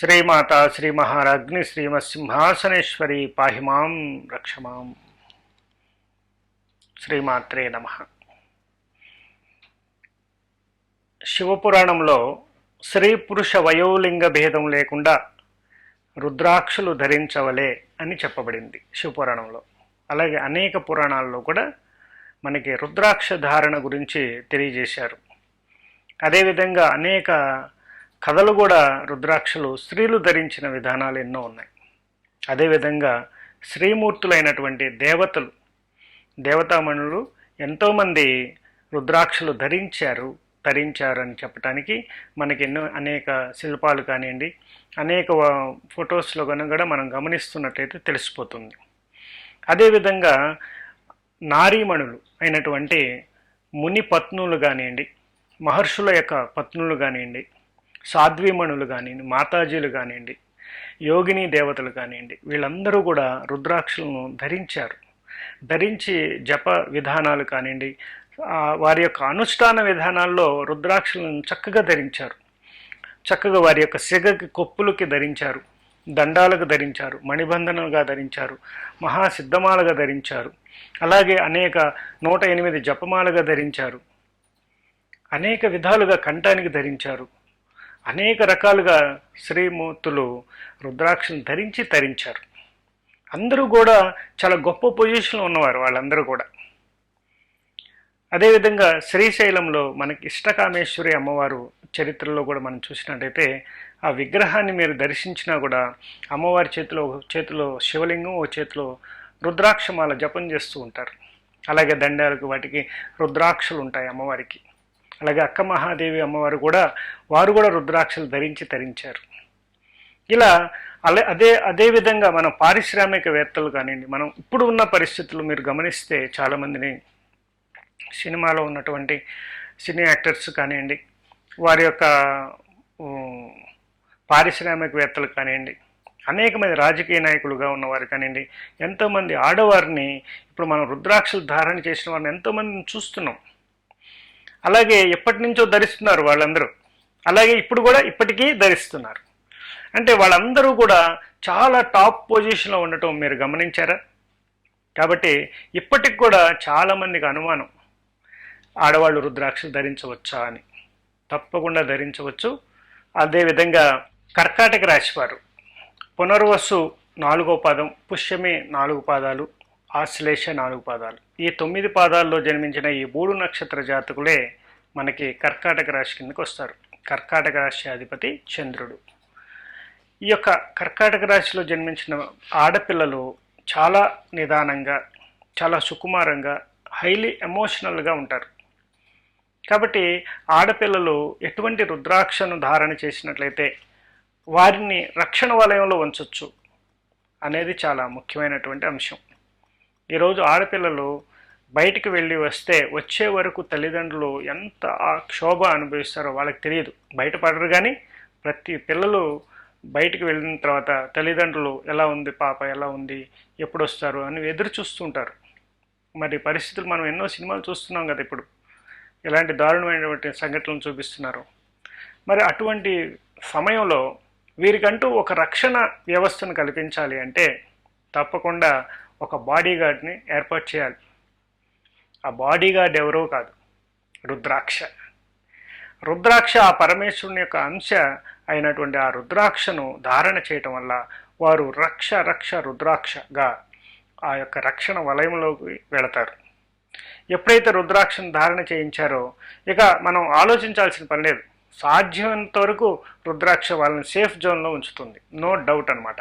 శ్రీమాత శ్రీ మహారాజ్ని శ్రీమత్సింహాసనేశ్వరి పాహిమాం రక్షమాం శ్రీమాత్రే నమ. శివపురాణంలో స్త్రీ పురుష వయోలింగ భేదం లేకుండా రుద్రాక్షలు ధరించవలే అని చెప్పబడింది శివపురాణంలో. అలాగే అనేక పురాణాల్లో కూడా మనకి రుద్రాక్ష ధారణ గురించి తెలియజేశారు. అదేవిధంగా అనేక కథలు కూడా రుద్రాక్షలు స్త్రీలు ధరించిన విధానాలు ఎన్నో ఉన్నాయి. అదేవిధంగా శ్రీమూర్తులైనటువంటి దేవతలు దేవతామణులు ఎంతోమంది రుద్రాక్షలు ధరించారు ధరించారు అని చెప్పడానికి మనకి ఎన్నో అనేక శిల్పాలు కానివ్వండి అనేక ఫొటోస్లో కనుక కూడా మనం గమనిస్తున్నట్లయితే తెలిసిపోతుంది. అదేవిధంగా నారీమణులు అయినటువంటి ముని పత్నులు కానివ్వండి మహర్షుల యొక్క పత్నులు కానివ్వండి సాధ్వీమణులు కానివ్వండి మాతాజీలు కానివ్వండి యోగిని దేవతలు కానివ్వండి వీళ్ళందరూ కూడా రుద్రాక్షలను ధరించారు. ధరించి జప విధానాలు కానివ్వండి వారి యొక్క అనుష్ఠాన విధానాల్లో రుద్రాక్షలను చక్కగా ధరించారు. చక్కగా వారి యొక్క సిగకి కొప్పులకి ధరించారు. దండాలకు ధరించారు. మణిబంధనలుగా ధరించారు. మహాసిద్ధమాలుగా ధరించారు. అలాగే అనేక నూట ఎనిమిది జపమాలుగా ధరించారు. అనేక విధాలుగా కంఠానికి ధరించారు. అనేక రకాలుగా శ్రీమూర్తులు రుద్రాక్షను ధరించి తరించారు. అందరూ కూడా చాలా గొప్ప పొజిషన్లో ఉన్నవారు వాళ్ళందరూ కూడా. అదేవిధంగా శ్రీశైలంలో మనకి ఇష్టకామేశ్వరి అమ్మవారు చరిత్రలో కూడా మనం చూసినట్టయితే ఆ విగ్రహాన్ని మీరు దర్శించినా కూడా అమ్మవారి చేతిలో ఒక చేతిలో శివలింగం ఓ చేతిలో రుద్రాక్షమాల జపం చేస్తూ ఉంటారు. అలాగే దండాలకు వాటికి రుద్రాక్షలు ఉంటాయి అమ్మవారికి. అలాగే అక్క మహాదేవి అమ్మవారు కూడా వారు కూడా రుద్రాక్షలు ధరించి తరించారు. ఇలా అలా అదే అదే విధంగా మన పారిశ్రామికవేత్తలు కానివ్వండి మనం ఇప్పుడు ఉన్న పరిస్థితులు మీరు గమనిస్తే చాలామందిని సినిమాలో ఉన్నటువంటి సినీ యాక్టర్స్ కానివ్వండి వారి యొక్క పారిశ్రామికవేత్తలు కానివ్వండి అనేక మంది రాజకీయ నాయకులుగా ఉన్నవారు కానివ్వండి ఎంతోమంది ఆడవారిని ఇప్పుడు మనం రుద్రాక్షలు ధారణ చేసిన వారిని ఎంతోమందిని చూస్తున్నాం. అలాగే ఎప్పటి నుంచో ధరిస్తున్నారు వాళ్ళందరూ. అలాగే ఇప్పుడు కూడా ఇప్పటికీ ధరిస్తున్నారు. అంటే వాళ్ళందరూ కూడా చాలా టాప్ పొజిషన్లో ఉండటం మీరు గమనించారా? కాబట్టి ఇప్పటికి కూడా చాలామందికి అనుమానం. ఆడవాళ్ళు రుద్రాక్షలు ధరించవచ్చా అని. తప్పకుండా ధరించవచ్చు. అదేవిధంగా కర్కాటక రాశివారు పునర్వసు నాలుగో పాదం పుష్యమే నాలుగు పాదాలు ఆశ్లేష నాలుగు పాదాలు ఈ తొమ్మిది పాదాల్లో జన్మించిన ఈ మూడు నక్షత్ర జాతకులే మనకి కర్కాటక రాశి కిందకి వస్తారు. కర్కాటక రాశి అధిపతి చంద్రుడు. ఈ యొక్క కర్కాటక రాశిలో జన్మించిన ఆడపిల్లలు చాలా నిదానంగా చాలా సుకుమారంగా హైలీ ఎమోషనల్గా ఉంటారు. కాబట్టి ఆడపిల్లలు ఎటువంటి రుద్రాక్షను ధారణ చేసినట్లయితే వారిని రక్షణ వలయంలో ఉంచవచ్చు అనేది చాలా ముఖ్యమైనటువంటి అంశం. ఈరోజు ఆడపిల్లలు బయటికి వెళ్ళి వస్తే వచ్చే వరకు తల్లిదండ్రులు ఎంత ఆ క్షోభ అనుభవిస్తారో వాళ్ళకి తెలియదు. బయటపడరు కానీ ప్రతి పిల్లలు బయటికి వెళ్ళిన తర్వాత తల్లిదండ్రులు ఎలా ఉంది పాప ఎలా ఉంది ఎప్పుడు వస్తారు అని ఎదురు చూస్తుంటారు. మరి పరిస్థితులు మనం ఎన్నో సినిమాలు చూస్తున్నాం కదా ఇప్పుడు. ఎలాంటి దారుణమైనటువంటి సంఘటనలు చూపిస్తున్నారు. మరి అటువంటి సమయంలో వీరికంటూ ఒక రక్షణ వ్యవస్థను కల్పించాలి అంటే తప్పకుండా ఒక బాడీగార్డ్ని ఏర్పాటు చేయాలి. ఆ బాడీగార్డ్ ఎవరో కాదు రుద్రాక్ష. రుద్రాక్ష ఆ పరమేశ్వరుని యొక్క అంశ అయినటువంటి ఆ రుద్రాక్షను ధారణ చేయటం వల్ల వారు రక్ష రక్ష రుద్రాక్షగా ఆ యొక్క రక్షణ వలయంలోకి వెళతారు. ఎప్పుడైతే రుద్రాక్షను ధారణ చేయించారో ఇక మనం ఆలోచించాల్సిన పని లేదు. సాధ్యమైనంత వరకు రుద్రాక్ష వాళ్ళని సేఫ్ జోన్లో ఉంచుతుంది. నో డౌట్ అన్నమాట.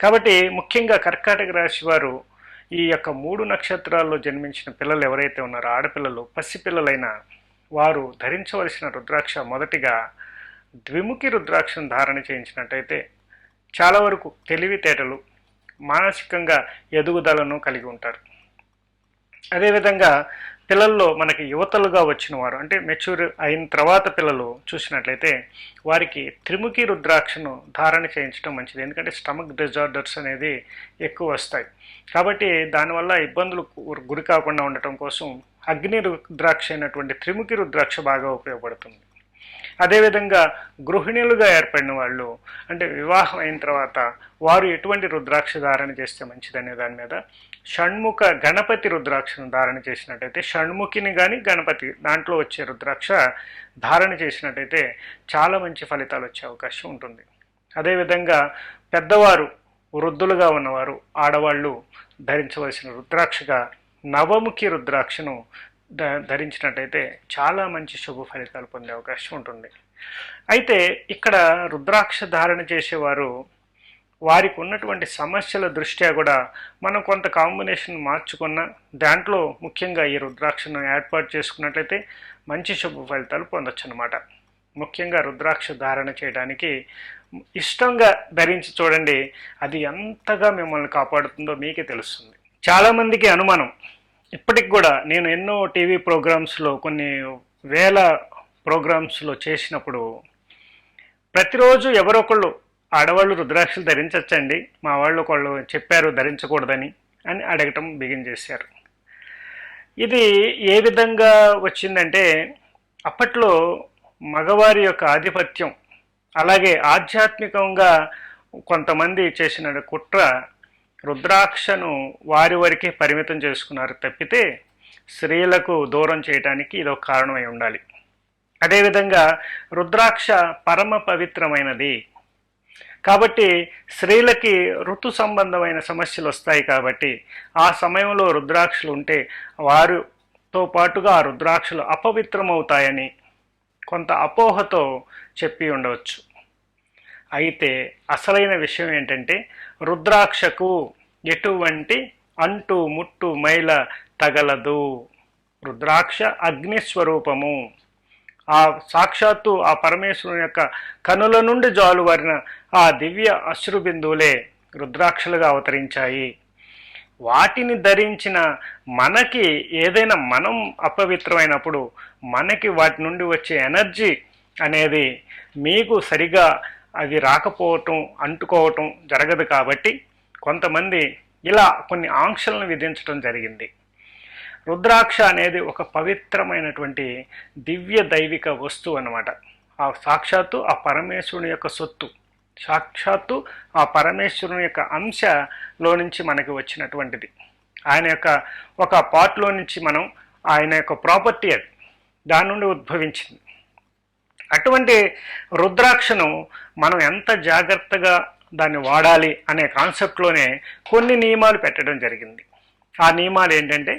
కాబట్టి ముఖ్యంగా కర్కాటక రాశి వారు ఈ యొక్క మూడు నక్షత్రాల్లో జన్మించిన పిల్లలు ఎవరైతే ఉన్నారో ఆడపిల్లలు పసిపిల్లలైన వారు ధరించవలసిన రుద్రాక్ష మొదటిగా ద్విముఖి రుద్రాక్షను ధారణ చేయించినట్టయితే చాలా వరకు తెలివితేటలు మానసికంగా ఎదుగుదలను కలిగి ఉంటారు. అదేవిధంగా పిల్లల్లో మనకి యువతలుగా వచ్చిన వారు అంటే మెచ్యూర్ అయిన తర్వాత పిల్లలు చూసినట్లయితే వారికి త్రిముఖి రుద్రాక్షను ధారణ చేయించడం మంచిది. ఎందుకంటే స్టమక్ డిజార్డర్స్ అనేది ఎక్కువ వస్తాయి. కాబట్టి దానివల్ల ఇబ్బందులు గురి కాకుండా ఉండటం కోసం అగ్ని రుద్రాక్ష అయినటువంటి త్రిముఖి రుద్రాక్ష బాగా ఉపయోగపడుతుంది. అదేవిధంగా గృహిణులుగా ఏర్పడిన వాళ్ళు అంటే వివాహం అయిన తర్వాత వారు ఎటువంటి రుద్రాక్ష ధారణ చేస్తే మంచిదనే దాని మీద షణ్ముఖ గణపతి రుద్రాక్షను ధారణ చేసినట్టయితే షణ్ముఖిని కానీ గణపతి దాంట్లో వచ్చే రుద్రాక్ష ధారణ చేసినట్టయితే చాలా మంచి ఫలితాలు వచ్చే అవకాశం ఉంటుంది. అదేవిధంగా పెద్దవారు వృద్ధులుగా ఉన్నవారు ఆడవాళ్ళు ధరించవలసిన రుద్రాక్షగా నవముఖి రుద్రాక్షను ధరించినట్టయితే చాలా మంచి శుభ ఫలితాలు పొందే అవకాశం ఉంటుంది. అయితే ఇక్కడ రుద్రాక్ష ధారణ చేసేవారు వారికి ఉన్నటువంటి సమస్యల దృష్ట్యా కూడా మనం కొంత కాంబినేషన్ మార్చుకున్న దాంట్లో ముఖ్యంగా ఈ రుద్రాక్షను ఏర్పాటు చేసుకున్నట్లయితే మంచి శుభ ఫలితాలు పొందొచ్చు అనమాట ముఖ్యంగా రుద్రాక్ష ధారణ చేయడానికి ఇష్టంగా ధరించి చూడండి అది ఎంతగా మిమ్మల్ని కాపాడుతుందో మీకే తెలుస్తుంది. చాలామందికి అనుమానం. ఇప్పటికి కూడా నేను ఎన్నో టీవీ ప్రోగ్రామ్స్లో కొన్ని వేల ప్రోగ్రామ్స్లో చేసినప్పుడు ప్రతిరోజు ఎవరొకళ్ళు ఆడవాళ్ళు రుద్రాక్షలు ధరించవచ్చండి మా వాళ్ళు ఒకళ్ళు చెప్పారు ధరించకూడదని అని అడగటం బిగిన్ చేశారు. ఇది ఏ విధంగా వచ్చిందంటే అప్పట్లో మగవారి యొక్క ఆధిపత్యం అలాగే ఆధ్యాత్మికంగా కొంతమంది చేసిన కుట్ర రుద్రాక్షను వారి వరకే పరిమితం చేసుకున్నారు తప్పితే స్త్రీలకు దూరం చేయటానికి ఇది ఒక కారణమై ఉండాలి. అదేవిధంగా రుద్రాక్ష పరమ పవిత్రమైనది. కాబట్టి స్త్రీలకి ఋతు సంబంధమైన సమస్యలు వస్తాయి కాబట్టి ఆ సమయంలో రుద్రాక్షలు ఉంటే వారితో పాటుగా ఆ రుద్రాక్షలు అపవిత్రమవుతాయని కొంత అపోహతో చెప్పి ఉండవచ్చు. అయితే అసలైన విషయం ఏంటంటే రుద్రాక్షకు ఎటువంటి అంటు ముట్టు మైల తగలదు. రుద్రాక్ష అగ్నిస్వరూపము ఆ సాక్షాత్తు ఆ పరమేశ్వరుని యొక్క కనుల నుండి జాలువారిన ఆ దివ్య అశ్రు బిందువులే రుద్రాక్షలుగా అవతరించాయి. వాటిని ధరించిన మనకి ఏదైనా మనం అపవిత్రమైనప్పుడు మనకి వాటి నుండి వచ్చే ఎనర్జీ అనేది మీకు సరిగా అవి రాకపోవటం అంటుకోవటం జరగదు కాబట్టి కొంతమంది ఇలా కొన్ని ఆంక్షలను విధించడం జరిగింది. రుద్రాక్ష అనేది ఒక పవిత్రమైనటువంటి దివ్య దైవిక వస్తువు అన్నమాట. ఆ సాక్షాత్తు ఆ పరమేశ్వరుని యొక్క సొత్తు. సాక్షాత్తు ఆ పరమేశ్వరుని యొక్క అంశలో నుంచి మనకి వచ్చినటువంటిది. ఆయన యొక్క ఒక పార్ట్లో నుంచి మనం ఆయన యొక్క ప్రాపర్టీ అది. దాని నుండి ఉద్భవించింది. అటువంటి రుద్రాక్షను మనం ఎంత జాగ్రత్తగా దాన్ని వాడాలి అనే కాన్సెప్ట్లోనే కొన్ని నియమాలు పెట్టడం జరిగింది. ఆ నియమాలు ఏంటంటే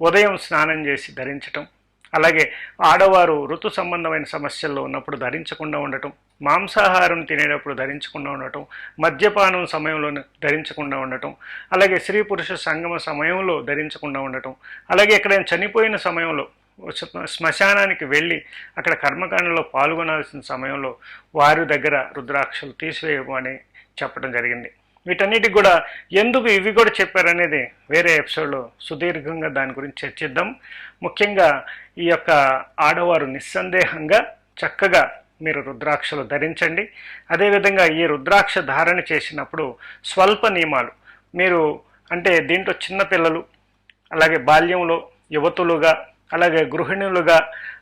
ఉదయం స్నానం చేసి ధరించటం అలాగే ఆడవారు ఋతు సంబంధమైన సమస్యల్లో ఉన్నప్పుడు ధరించకుండా ఉండటం మాంసాహారం తినేటప్పుడు ధరించకుండా ఉండటం మద్యపానం సమయంలో ధరించకుండా ఉండటం అలాగే స్త్రీ పురుష సంగమ సమయంలో ధరించకుండా ఉండటం అలాగే ఎక్కడైనా చనిపోయిన సమయంలో శ్మశానానికి వెళ్ళి అక్కడ కర్మకాండలో పాల్గొనాల్సిన సమయంలో వారి దగ్గర రుద్రాక్షలు తీసివేయమని చెప్పడం జరిగింది. వీటన్నిటికి కూడా ఎందుకు ఇవి కూడా చెప్పారనేది వేరే ఎపిసోడ్లో సుదీర్ఘంగా దాని గురించి చర్చిద్దాం. ముఖ్యంగా ఈ యొక్క ఆడవారు నిస్సందేహంగా చక్కగా మీరు రుద్రాక్షలు ధరించండి. అదేవిధంగా ఈ రుద్రాక్ష ధారణ చేసినప్పుడు స్వల్ప నియమాలు. మీరు అంటే దీంట్లో చిన్నపిల్లలు అలాగే బాల్యంలో యువతులుగా అలాగే గృహిణులుగా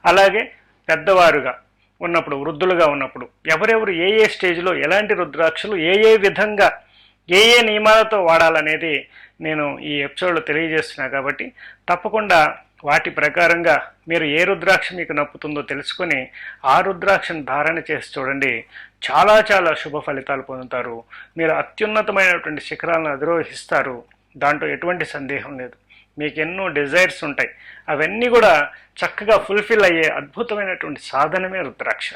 అలాగే పెద్దవారుగా ఉన్నప్పుడు వృద్ధులుగా ఉన్నప్పుడు ఎవరెవరు ఏ ఏ స్టేజ్లో ఎలాంటి రుద్రాక్షలు ఏ ఏ విధంగా ఏ ఏ నియమాలతో వాడాలనేది నేను ఈ ఎపిసోడ్లో తెలియజేస్తున్నా కాబట్టి తప్పకుండా వాటి ప్రకారంగా మీరు ఏ రుద్రాక్ష మీకు నప్పుతుందో తెలుసుకొని ఆ రుద్రాక్షను ధారణ చేసి చూడండి. చాలా చాలా శుభ ఫలితాలు పొందుతారు. మీరు అత్యున్నతమైనటువంటి శిఖరాలను అధిరోహిస్తారు. దాంట్లో ఎటువంటి సందేహం లేదు. మీకు ఎన్నో డిజైర్స్ ఉంటాయి. అవన్నీ కూడా చక్కగా ఫుల్ఫిల్ అయ్యే అద్భుతమైనటువంటి సాధనమే రుద్రాక్ష.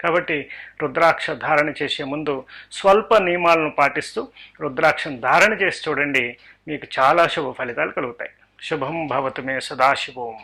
కాబట్టి రుద్రాక్ష ధారణ చేసే ముందు స్వల్ప నియమాలను పాటిస్తూ రుద్రాక్షను ధారణ చేసి చూడండి. మీకు చాలా శుభ ఫలితాలు కలుగుతాయి. శుభం భవతు మే సదాశివం.